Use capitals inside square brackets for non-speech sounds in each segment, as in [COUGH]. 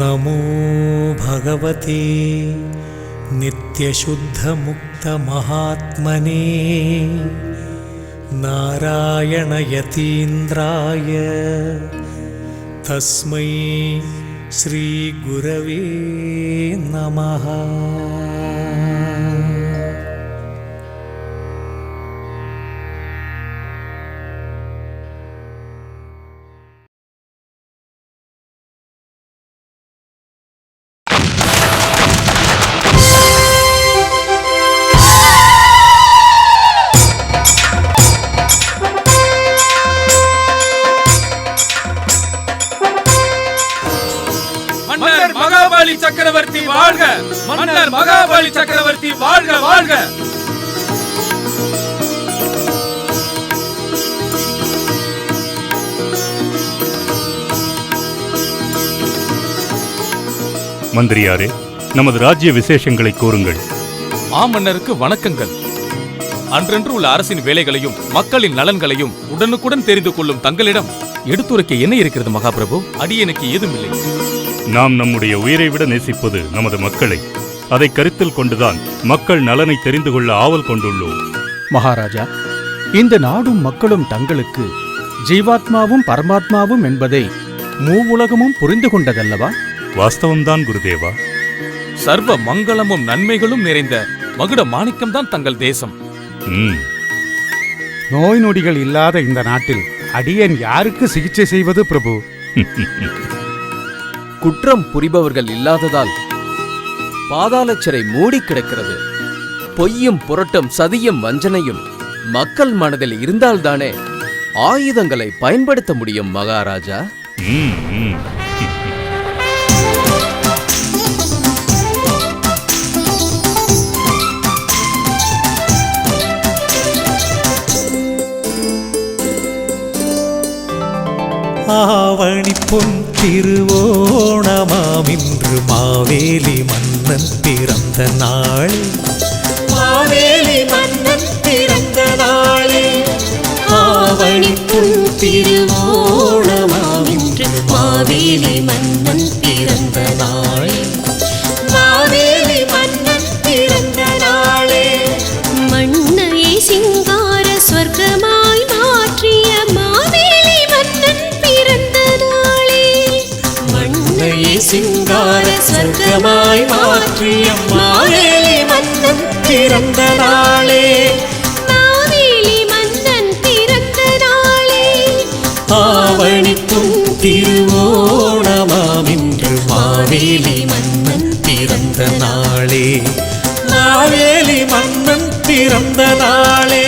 नमो भगवते नित्यशुद्धमुक्तमहात्मने नारायणयतीन्द्राय तस्मै श्रीगुरवे नमः மந்திரியாரே நமது ராஜ்ய விசேஷங்களை கூறுங்கள். மாமன்னருக்கு வணக்கங்கள். அன்றன்று உள்ள அரசின் வேலைகளையும் மக்களின் நலன்களையும் உடனுக்குடன் தெரிந்து கொள்ளும் தங்களிடம் எடுத்துரைக்க என்ன இருக்கிறது மகாபிரபு? அடியனுக்கு ஏதுமில்லை. நாம் நம்முடைய உயிரை விட நேசிப்பது நமது மக்களை. அதை கருத்தில் கொண்டுதான் மக்கள் நலனை தெரிந்து கொள்ள ஆவல் கொண்டுள்ளோம். மகாராஜா இந்த நாடும் மக்களும் தங்களுக்கு ஜீவாத்மாவும் பரமாத்மாவும் என்பதை மூவுலகமும் புரிந்து கொண்டதல்லவா? வாஸ்தவம்தான் குருதேவா? சர்வ மங்களமும் நன்மைகளும் நிறைந்த மகுட மாணிக்கம்தான் தங்கள் தேசம். ம். நோய் நொடிகள் இல்லாத இந்த நாட்டில் அடியேன் யாருக்கு சிகிச்சை செய்வது பிரபு? [LAUGHS] குற்றம் புரிபவர்கள் இல்லாததால் பாதாள சிறை மூடி கிடக்கிறது. பொய்யும் புரட்டும் சதியும் வஞ்சனையும் மக்கள் மனதில் இருந்தால்தானே ஆயுதங்களை பயன்படுத்த முடியும் மகாராஜா? ஆவணி பொன் திருவோணமாம். இன்று மாவேலி மன்னன் பிறந்த நாள். மாவேலி மன்னன் பிறந்த நாளே. ஆவணி பொன் திருவோணமாம். நாளே மாவேலி மன்னன் பிறந்த நாளே. ஆவணி பொன் திருவோணமாம் இன்று மாவேலி மன்னன் பிறந்த நாளே. மாவேலி மன்னன் பிறந்த நாளே.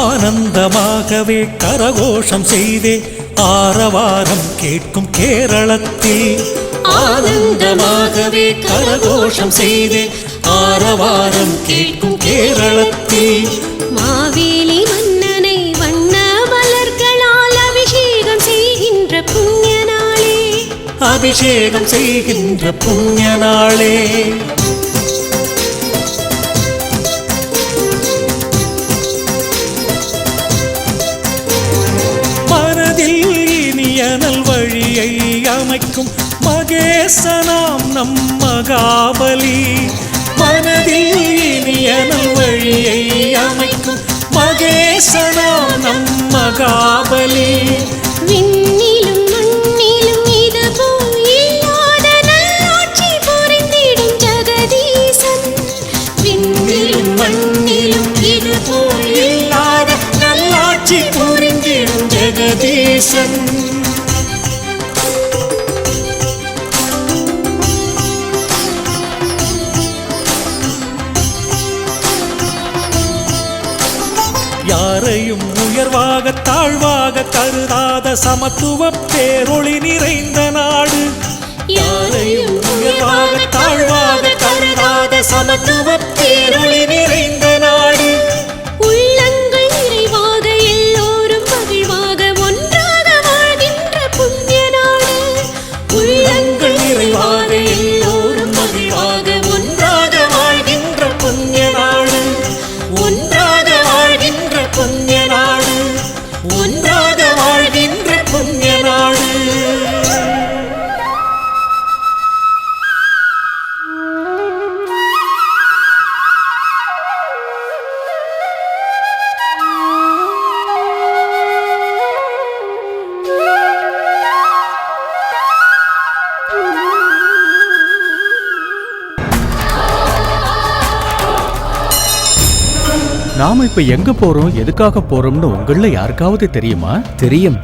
ஆனந்தமாகவே கரகோஷம் செய்தே ஆரவாரம் கேட்கும் கேரளத்தில் ஆனந்தமாகவே கரகோஷம் செய்தே ஆரவாரம் கேட்கும் கேரளத்தில் மாவேலி மன்னனை வண்ண மலர்களால் அபிஷேகம் செய்கின்ற புண்ணிய நாளே. அபிஷேகம் செய்கின்ற புண்ணிய நாளே. இனியனல் வழியை அமைக்கும் மகேசனாம் நம் மகாபலி. மனதில் இனியனல் வழியை அமைக்கும் மகேசனாம் நம் மகாபலி. விண்ணிலும் ஜெகதீசன். தாழ்வாக கருதாத சமத்துவ பேரொளி நிறைந்த நாடு. யாரையும் உயர்வாக தாழ்வாக கருதாத சமத்துவ பேரொளி நிறைந்த நாம இப்ப எங்க போறோம் எதுக்காக போறோம்னு உங்கள யாருக்காவது தெரியுமா? தெரியும்.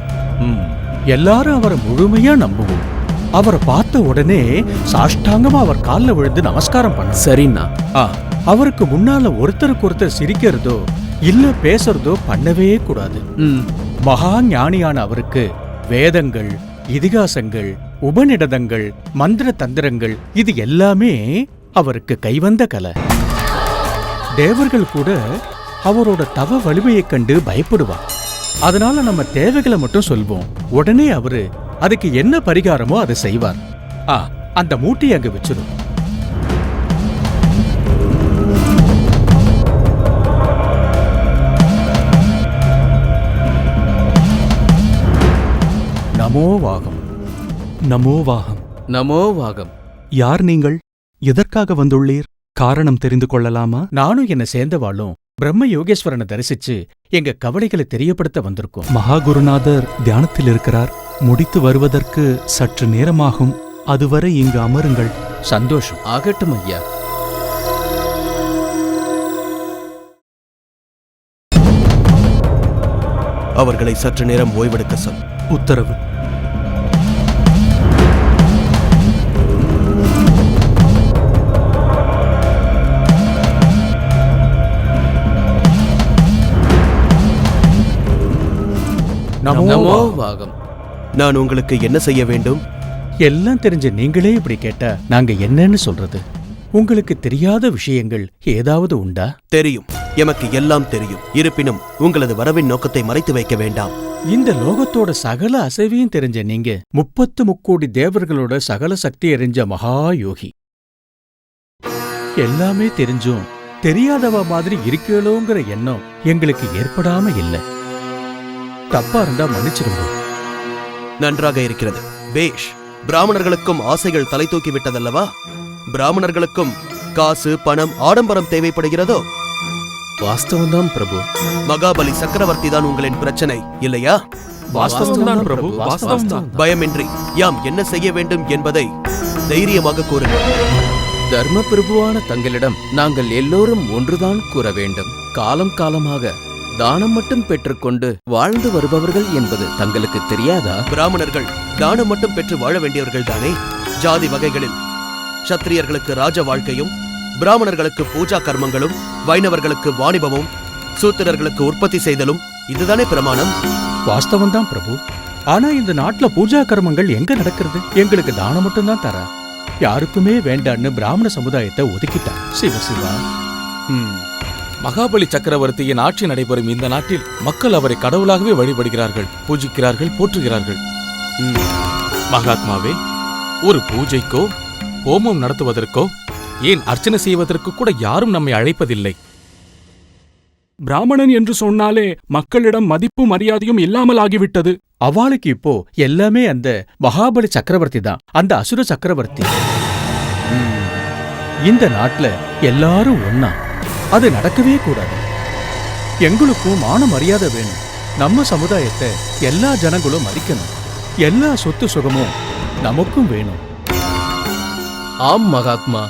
எல்லாரும் அவரை முழுமையா நம்புவோம். அவரை பார்த்த உடனே சாஷ்டாங்கமா அவர் கால்ல விழுந்து நமஸ்காரம் பண்ண சரிண்ணா. ஆ, அவருக்கு முன்னால ஒருத்தருக்கு ஒருத்தர் சிரிக்கிறதோ இல்ல பேசுறதோ பண்ணவே கூடாது. மகா ஞானியான அவருக்கு வேதங்கள் இதிகாசங்கள் உபநிடதங்கள் மந்திர தந்திரங்கள் இது எல்லாமே அவருக்கு கைவந்த கலை. தேவர்கள் கூட அவரோட தவ வலிமையைக் கண்டு பயப்படுவார். அதனால நம்ம தேவைகளை மட்டும் சொல்வோம். உடனே அவரு அதுக்கு என்ன பரிகாரமோ அதை செய்வார். ஆ அந்த மூட்டையை அங்க வச்சிரும் நமோ வாகம். நமோ வாகம். நமோ வாகம். யார் நீங்கள்? எதற்காக வந்துள்ளீர்? காரணம் தெரிந்து கொள்ளலாமா? நானும் என்ன சேர்ந்தவாளும் பிரம்ம யோகேஸ்வரனை தரிசிச்சு எங்க கவலைகளை தெரியப்படுத்த வந்திருக்கோம். மகாகுருநாதர் தியானத்தில் இருக்கிறார். முடித்து வருவதற்கு சற்று நேரமாகும். அதுவரை இங்கு அமருங்கள். சந்தோஷம். ஆகட்டும் ஐயா. அவர்களை சற்று நேரம் ஓய்வெடுக்க சொல். உத்தரவு. நமோ நமோ வாகம். வாகம் நான் உங்களுக்கு என்ன செய்ய வேண்டும்? எல்லாம் தெரிஞ்ச நீங்களே இப்படி கேட்டா நாங்க என்னன்னு சொல்றது? உங்களுக்கு தெரியாத விஷயங்கள் ஏதாவது உண்டா? தெரியும். எமக்கு எல்லாம் தெரியும். இருப்பினும் உங்களது வரவின் நோக்கத்தை மறைத்து வைக்க வேண்டாம். இந்த லோகத்தோட சகல அசைவையும் தெரிஞ்ச நீங்க முப்பத்து முக்கோடி தேவர்களோட சகல சக்தி அறிஞ்ச மகா யோகி. எல்லாமே தெரிஞ்சும் தெரியாதவ மாதிரி இருக்கலோங்கிற எண்ணம் எங்களுக்கு ஏற்படாம இல்ல. தப்பா இருந்தா மன்னிச்சிருங்க நன்றாக இருக்கிறது. பேஷ் பிராமணர்களுக்கும் ஆசைகள் தலை தூக்கி விட்டதல்லவா? பிராமணர்களுக்கும் காசு பணம் ஆடம்பரம் தேவைப்படுகிறதோ? வாஸ்தவம்தான் பிரபு. மகாபலி சக்கரவர்த்தி தான் உங்களின் பிரச்சனை இல்லையா? வாஸ்தவம்தான் பிரபு வாஸ்தவம்தான். பயமின்றி யாம் என்ன செய்ய வேண்டும் என்பதை தைரியமாக கூறுங்கள். தர்ம பிரபுவான தங்களிடம் நாங்கள் எல்லோரும் ஒன்றுதான் கூற வேண்டும். காலம் காலமாக தானம் மட்டும் பெற்றுக்கொண்டு வாழ்ந்து வருபவர்கள் என்பது தங்களுக்கு தெரியாதா? பிராமணர்கள் தானம் மட்டும் பெற்று வாழ வேண்டியவர்கள் தானே ஜாதி வகைகளில் சத்திரியர்களுக்கு ராஜ வாழ்க்கையும் பிராமணர்களுக்கு பூஜா கர்மங்களும் வைணவர்களுக்கு வாணிபமும் சூத்திரர்களுக்கு உற்பத்தி செய்தலும் இதுதானே பிரமாணம்? வாஸ்தவம்தான் பிரபு. ஆனா இந்த நாட்டுல பூஜா கர்மங்கள் எங்க நடக்கிறது? எங்களுக்கு தானம் மட்டும்தான் தரா. யாருக்குமே வேண்டான்னு பிராமண சமுதாயத்தை ஒதுக்கிட்டா. சிவ சிவா. ம். மகாபலி சக்கரவர்த்தியின் ஆட்சி நடைபெறும் இந்த நாட்டில் மக்கள் அவரை கடவுளாகவே வழிபடுகிறார்கள் பூஜிக்கிறார்கள் போற்றுகிறார்கள். மகாத்மாவே ஒரு பூஜைக்கோ ஹோமம் நடத்துவதற்கோ ஏன் அர்ச்சனை செய்வதற்கு கூட யாரும் நம்மை அழைப்பதில்லை? பிராமணன் என்று சொன்னாலே மக்களிடம் மதிப்பு மரியாதையும் இல்லாமல் ஆகிவிட்டது. அவளுக்கு இப்போ எல்லாமே அந்த மகாபலி சக்கரவர்த்தி தான் அந்த அசுர சக்கரவர்த்தி. இந்த நாட்டுல எல்லாரும் ஒன்னா அது நடக்கவே கூடாது. எங்களுக்கும் மான மரியாதை வேணும். நம்ம சமுதாயத்தை எல்லா ஜனங்களும் மதிக்கணும். எல்லா சொத்து சுகமும் நமக்கும் வேணும். ஆம் மகாத்மா.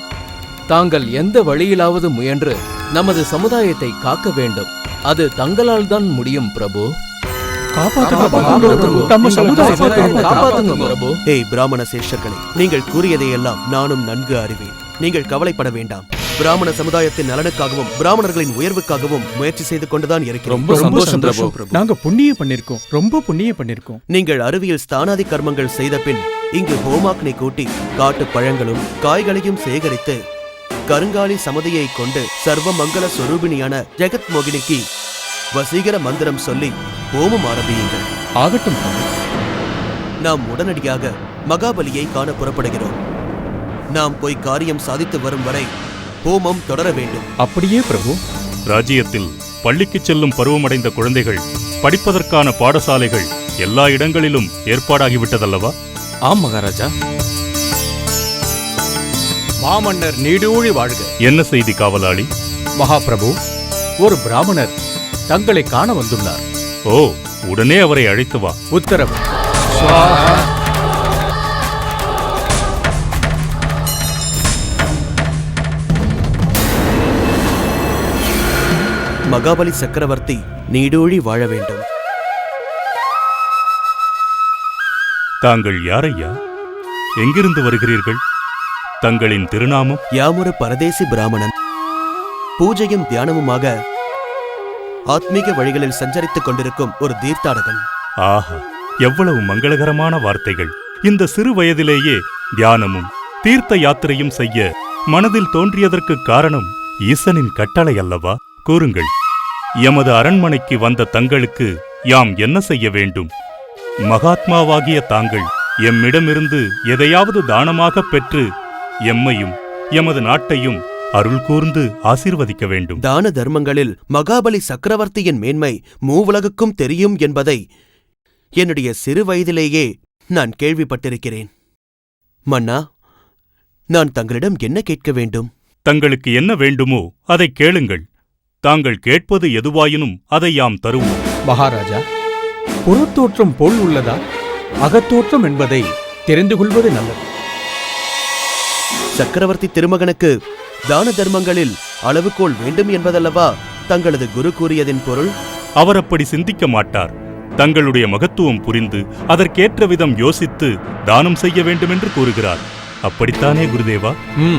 தாங்கள் எந்த வழியிலாவது முயன்று நமது சமுதாயத்தை காக்க வேண்டும். அது தங்களால் தான் முடியும் பிரபு. பிரபு. ஏய் பிராமண சேஷர்களே நீங்கள் கூறியதையெல்லாம் நானும் நன்கு அறிவேன். நீங்கள் கவலைப்பட வேண்டாம். பிராமண சமுதாயத்தின் நலனுக்காகவும் பிராமணர்களின் உயர்வுக்காகவும் முயற்சி செய்து கொண்டுதான் இருக்கிறோம். ரொம்ப சந்தோஷம் பிரபு. நாங்க புண்ணியம் பண்ணிருக்கோம் ரொம்ப புண்ணியம் பண்ணிருக்கோம் நீங்கள் அறிவியல் ஸ்தானாதி கர்மங்கள் செய்த பின் இங்கு ஹோமாக்னி கூட்டி காட்டு பழங்களும் காய்களையும் சேகரித்து கருங்காலி சமதியை கொண்டு சர்வ மங்கள சொரூபிணியான ஜெகத் மோகினிக்கு வசீகர மந்திரம் சொல்லி ஹோமம் ஆரம்பியுங்கள். ஆகட்டும். நாம் உடனடியாக மகாபலியை காண புறப்படுகிறோம். நாம் போய் காரியம் சாதித்து வரும் வரை ஹோமம் தொடர வேண்டும். அப்படியே பிரபு. ராஜ்யத்தில் பள்ளிக்குச் செல்லும் பருவமடைந்த குழந்தைகள் படிப்பதற்கான பாடசாலைகள் எல்லா இடங்களிலும் ஏற்பாடாகிவிட்டதல்லவா? ஆம் மகாராஜா. மாமன்னர் நீடூழி வாழ்க. என்ன செய்தி காவலாளி? மகாபிரபு ஒரு பிராமணர் தங்களை காண வந்துள்ளார். ஓ உடனே அவரை அழைத்து வா. உத்தரவு. மகாபலி சக்கரவர்த்தி நீடூழி வாழ வேண்டும். தாங்கள் யாரையா? எங்கிருந்து வருகிறீர்கள்? தங்களின் திருநாமம்? யாமொரு பரதேசி பிராமணன். பூஜையும் தியானமுமாக ஆத்மீக வழிகளில் சஞ்சரித்துக் கொண்டிருக்கும் ஒரு தீர்த்தாடகன் ஆஹா எவ்வளவு மங்களகரமான வார்த்தைகள். இந்த சிறு வயதிலேயே தியானமும் தீர்த்த யாத்திரையும் செய்ய மனதில் தோன்றியதற்கு காரணம் ஈசனின் கட்டளை அல்லவா? கூறுங்கள். எமது அரண்மனைக்கு வந்த தங்களுக்கு யாம் என்ன செய்ய வேண்டும்? மகாத்மாவாகிய தாங்கள் எம்மிடமிருந்து எதையாவது தானமாகப் பெற்று எம்மையும் எமது நாட்டையும் அருள் கூர்ந்து ஆசீர்வதிக்க வேண்டும். தான தர்மங்களில் மகாபலி சக்கரவர்த்தியின் மேன்மை மூவுலகுக்கும் தெரியும் என்பதை என்னுடைய சிறு வயதிலேயே நான் கேள்விப்பட்டிருக்கிறேன். மன்னா நான் தங்களிடம் என்ன கேட்க வேண்டும்? தங்களுக்கு என்ன வேண்டுமோ அதைக் கேளுங்கள். தாங்கள் கேட்பது எதுவாயினும் அதை யாம் தருவோம். மகாராஜா புறத்தோற்றம் போல் உள்ளதா? அகத்தோற்றம் என்பதை தெரிந்து கொள்வது நல்லது. சக்கரவர்த்தி திருமகனுக்கு தான தர்மங்களில் அளவுகோல் வேண்டும் என்பதல்லவா தங்களது குரு கூறியதின் பொருள்? அவர் அப்படி சிந்திக்க மாட்டார். தங்களுடைய மகத்துவம் புரிந்து அதற்கேற்ற விதம் யோசித்து தானம் செய்ய வேண்டுமென்று கூறுகிறார். அப்படித்தானே குருதேவா? ம்.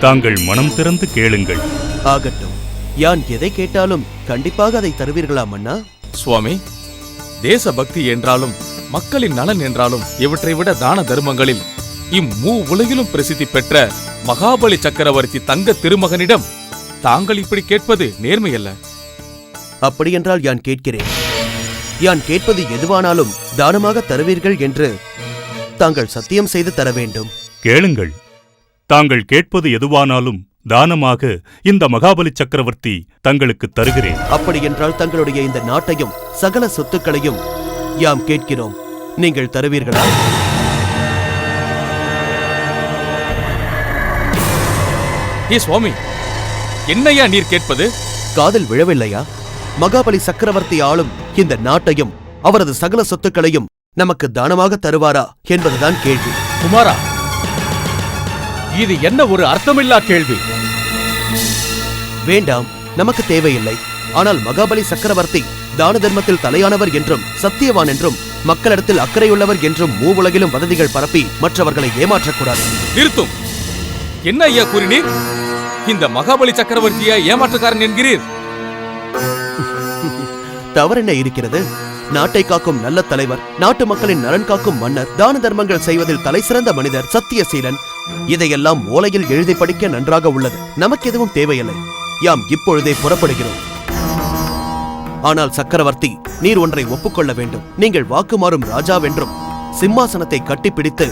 தாங்கள் மனம் திறந்து கேளுங்கள். ஆகட்டும். யான் எதை கேட்டாலும் கண்டிப்பாக அதை தருவீர்களா மன்னா சுவாமி தேசபக்தி என்றாலும் மக்களின் நலன் என்றாலும் இவற்றை விட தான தர்மங்களில் இம்மூ உலகிலும் பிரசித்தி பெற்ற மகாபலி சக்கரவர்த்தி தங்க திருமகனிடம் தாங்கள் இப்படி கேட்பது நேர்மையல்ல. அப்படியென்றால் யான் கேட்கிறேன். யான் கேட்பது எதுவானாலும் தானமாக தருவீர்கள் என்று தாங்கள் சத்தியம் செய்து தர வேண்டும். கேளுங்கள். தாங்கள் கேட்பது எதுவானாலும் தானமாக இந்த மகாபலி சக்கரவர்த்தி தங்களுக்கு தருகிறேன். அப்படியென்றால் தங்களுடைய இந்த நாட்டையும் சகல சொத்துக்களையும் யாம் கேட்கிறோம். நீங்கள் தருவீர்களா? ஏ சுவாமி என்னையா நீர் கேட்பது? காதில் விழவில்லையா? மகாபலி சக்கரவர்த்தி ஆளும் இந்த நாட்டையும் அவரது சகல சொத்துக்களையும் நமக்கு தானமாக தருவாரா என்பதுதான் கேள்வி. குமாரா இது என்ன ஒரு அர்த்தமில்லா கேள்வி? வேண்டாம் நமக்கு தேவையில்லை. ஆனால் மகாபலி சக்கரவர்த்தி தான தர்மத்தில் தலையானவர் என்றும் சத்தியவான் என்றும் மக்களிடத்தில் அக்கறையுள்ளவர் என்றும் மூவுலகிலும் வதந்திகள் பரப்பி மற்றவர்களை ஏமாற்றக்கூடாது. நிறுத்தும். என்ன ஐயா கூறினீர்? இந்த மகாபலி சக்கரவர்த்தியா ஏமாற்றுக்காரன் என்கிறீர். தவறென்ன இருக்கிறது? நாட்டை காக்கும் நல்ல தலைவர் நாட்டு மக்களின் நலன் காக்கும் மன்னர் தான தர்மங்கள் செய்வதில் தலைசிறந்த மனிதர் சத்தியசீலன் இதையெல்லாம் ஓலையில் எழுதி படிக்க நன்றாக உள்ளது. நமக்கு எதுவும் தேவையில்லை. யாம் இப்பொழுதே புறப்படுகிறோம். ஆனால் சக்கரவர்த்தி நீர் ஒன்றை ஒப்புக்கொள்ள வேண்டும். நீங்கள் வாக்குமாறும் ராஜாவென்றும் சிம்மாசனத்தை கட்டிப்பிடித்து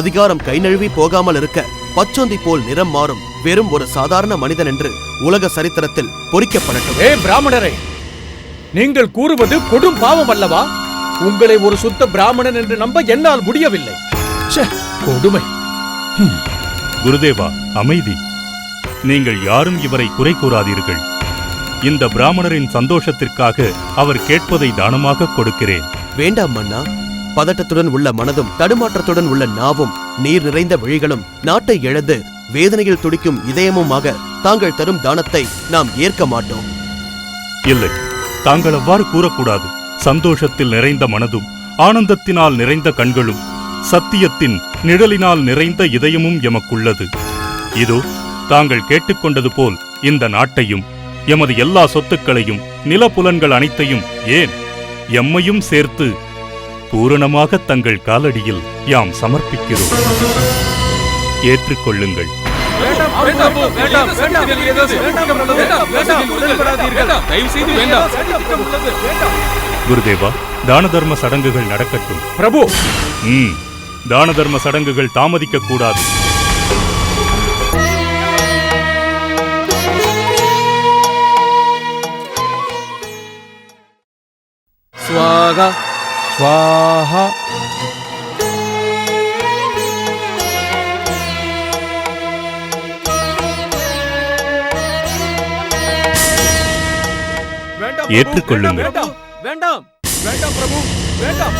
அதிகாரம் கை நழுவி போகாமல் இருக்க பச்சொந்தி போல் நிறம் மாறும் வெறும் ஒரு சாதாரண மனிதன் என்று உலக சரித்திரத்தில் பொறிக்கப்படட்டும். ஏ பிராமணரே நீங்கள் கூறுவது கொடும் பாவம் அல்லவா? உங்களை ஒரு சுத்த பிராமணன் என்று நம்ப என்னால் முடியவில்லை. கொடுமை. குருதேவா அமைதி. நீங்கள் யாரும் இவரை குறை கூறாதீர்கள். இந்த பிராமணரின் சந்தோஷத்திற்காக அவர் கேட்பதை தானமாக கொடுக்கிறேன். வேண்டாம் மன்னா. பதட்டத்துடன் உள்ள மனதும் தடுமாற்றத்துடன் உள்ள நாவும் நீர் நிறைந்த விழிகளும் நாட்டை இழந்து வேதனையில் துடிக்கும் இதயமுமாக தாங்கள் தரும் தானத்தை நாம் ஏற்க மாட்டோம். இல்லை தாங்கள் அவ்வாறு கூறக்கூடாது. சந்தோஷத்தில் நிறைந்த மனதும் ஆனந்தத்தினால் நிறைந்த கண்களும் சத்தியத்தின் நிழலினால் நிறைந்த இதயமும் எமக்குள்ளது. இதோ தாங்கள் கேட்டுக்கொண்டது போல் இந்த நாட்டையும் எமது எல்லா சொத்துக்களையும் நிலப்புலன்கள் அனைத்தையும் ஏன் எம்மையும் சேர்த்து பூரணமாக தங்கள் காலடியில் யாம் சமர்ப்பிக்கிறோம்? ஏற்றுக்கொள்ளுங்கள். குருதேவா தான தர்ம சடங்குகள் நடக்கட்டும். பிரபு! ம். தான தர்ம சடங்குகள் தாமதிக்க கூடாது. ஸ்வாகா ஸ்வாஹா ஏற்றுக்கொள்ளுங்கள். வேண்டாம் பிரபு வேண்டாம்.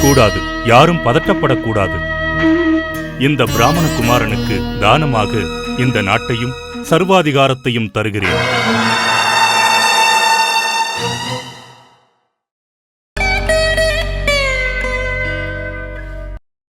கூடாது. யாரும் பதட்டப்படக்கூடாது இந்த பிராமண குமாரனுக்கு தானமாக இந்த நாட்டையும் சர்வாதிகாரத்தையும் தருகிறேன்.